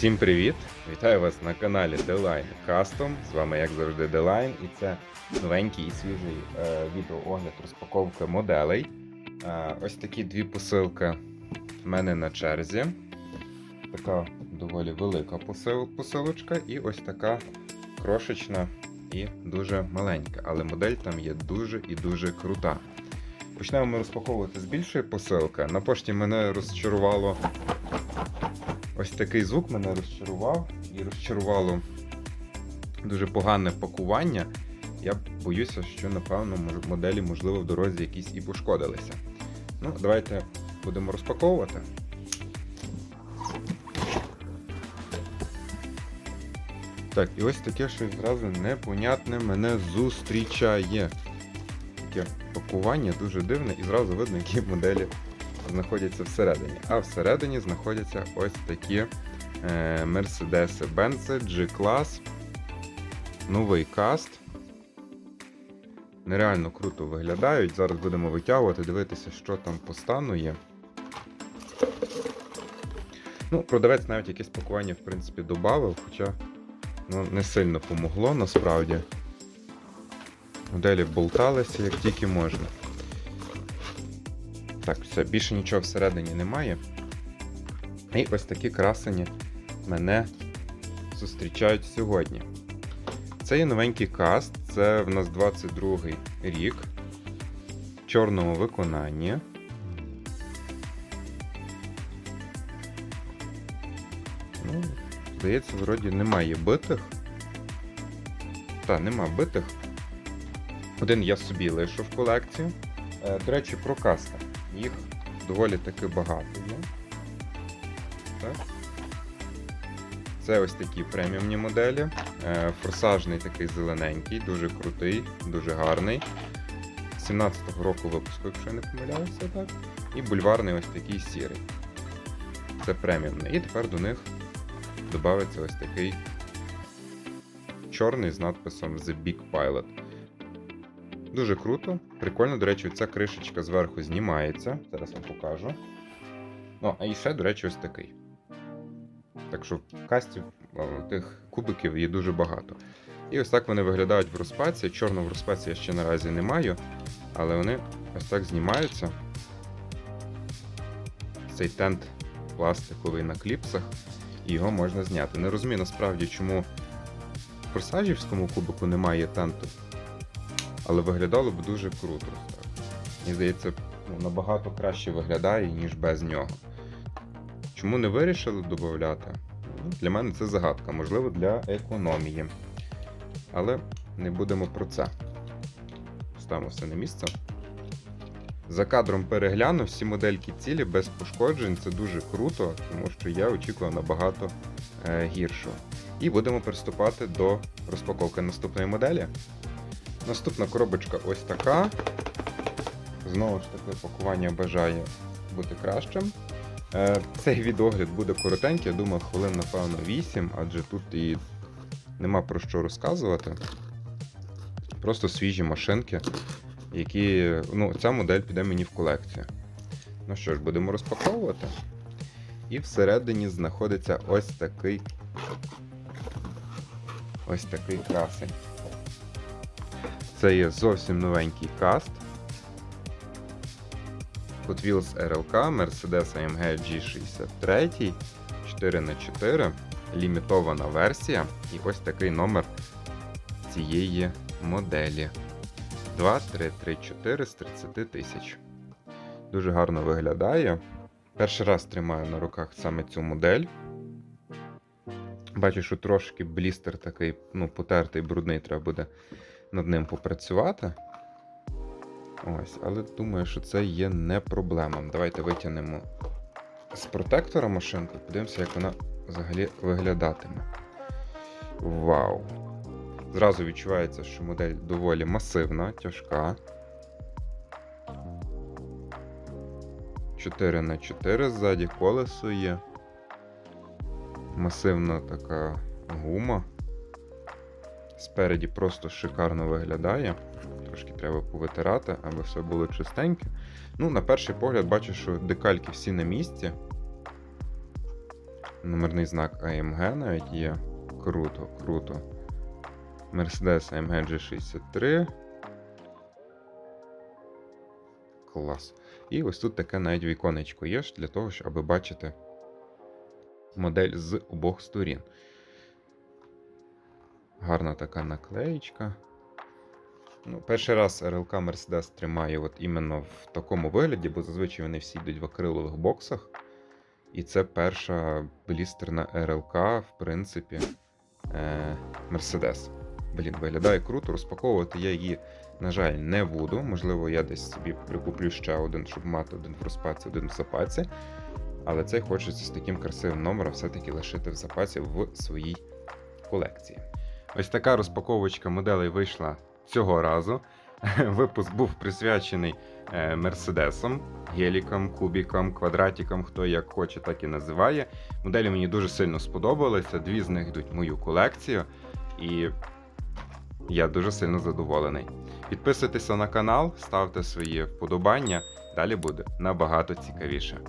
Всім привіт! Вітаю вас на каналі Deline Custom. З вами, як завжди, Deline, і це новенький і свіжий е, відеоогляд розпаковки моделей. Е, ось такі дві посилки в мене на черзі. Така доволі велика посил, посилочка, і ось така крошечна і дуже маленька. Але модель там є дуже і дуже крута. Почнемо ми розпаковувати з більшої посилки. На пошті мене розчарувало Ось такий звук мене розчарував і розчарувало дуже погане пакування. Я боюся, що, напевно, моделі, можливо, в дорозі якісь і пошкодилися. Ну, давайте будемо розпаковувати. Так, і ось таке щось зразу непонятне мене зустрічає. Таке пакування дуже дивне, і зразу видно, які моделі знаходяться всередині. А всередині знаходяться ось такі е, Mercedes-Benz G-Class. Новий каст. Нереально круто виглядають. Зараз будемо витягувати, дивитися, що там по стану є. Ну, продавець навіть якесь пакування, в принципі, додав, хоча ну, не сильно помогло насправді. Моделі болталися як тільки можна. Так, все, більше нічого всередині немає. І ось такі красені мене зустрічають сьогодні. Це є новенький каст, це в нас 22 рік. В чорному виконанні. Ну, здається, вроді немає битих. Так, нема битих. Один я собі лишу в колекцію. Е, До речі, про касти. Їх доволі таки багато є. Так. Це ось такі преміумні моделі. Е, Форсажний такий зелененький, дуже крутий, дуже гарний. 17-го року випуску, якщо я не помиляюся, так. І бульварний ось такий сірий. Це преміумний. І тепер до них додається ось такий чорний з надписом The Big Pilot. Дуже круто. Прикольно, до речі, ця кришечка зверху знімається. Зараз вам покажу. Ну, а і ще, до речі, ось такий. Так що в касті тих кубиків є дуже багато. І ось так вони виглядають в розпаці. Чорного в розпаці я ще наразі не маю, але вони ось так знімаються. Цей тент пластиковий на кліпсах, і його можна зняти. Не розумію насправді, чому в форсажівському кубику немає тенту. Але виглядало б дуже круто. Мені здається, ну, набагато краще виглядає, ніж без нього. Чому не вирішили додати? Для мене це загадка, можливо, для економії. Але не будемо про це. Ставимо все на місце. За кадром переглянув всі модельки цілі без пошкоджень. Це дуже круто, тому що я очікував набагато е, гіршого. І будемо приступати до розпаковки наступної моделі. Наступна коробочка ось така. Знову ж таки, пакування бажає бути кращим. Е, Цей відогляд буде коротенький, я думаю, хвилин, напевно, 8, адже тут і нема про що розказувати. Просто свіжі машинки, які. Ну, ця модель піде мені в колекцію. Ну що ж, будемо розпаковувати. І всередині знаходиться ось такий. Ось такий красень. Це є зовсім новенький каст. Hot Wheels RLK, Mercedes AMG G63, 4х4, лімітована версія. І ось такий номер цієї моделі. 2334 з 30 тисяч. Дуже гарно виглядає. Перший раз тримаю на руках саме цю модель. Бачу, що трошки блістер такий, ну, потертий, брудний, треба буде над ним попрацювати. Ось, але думаю, що це є не проблема. Давайте витягнемо з протектора машинку, подивимося, як вона взагалі виглядатиме. Вау! Зразу відчувається, що модель доволі масивна, тяжка. 4 на 4 ззаді колесо є. Масивна така гума. Спереді просто шикарно виглядає. Трошки треба повитирати, аби все було чистеньке. Ну, на перший погляд, бачу, що декальки всі на місці. Номерний знак AMG навіть є. Круто, круто. Mercedes AMG G63. Клас. І ось тут таке навіть віконечко є для того, щоб бачити модель з обох сторін. Гарна така наклеєчка. Ну, перший раз РЛК Mercedes тримає от іменно в такому вигляді, бо зазвичай вони всі йдуть в акрилових боксах. І це перша блістерна РЛК, в принципі, е, Mercedes. Блін, виглядає круто. Розпаковувати я її, на жаль, не буду. Можливо, я десь собі прикуплю ще один, щоб мати один в розпаці, один в запаці. Але цей хочеться з таким красивим номером все-таки лишити в запасі в своїй колекції. Ось така розпаковочка моделей вийшла цього разу. Випуск був присвячений е, Мерседесам, гелікам, кубікам, квадратикам, хто як хоче, так і називає. Моделі мені дуже сильно сподобалися. Дві з них йдуть в мою колекцію, і я дуже сильно задоволений. Підписуйтеся на канал, ставте свої вподобання. Далі буде набагато цікавіше.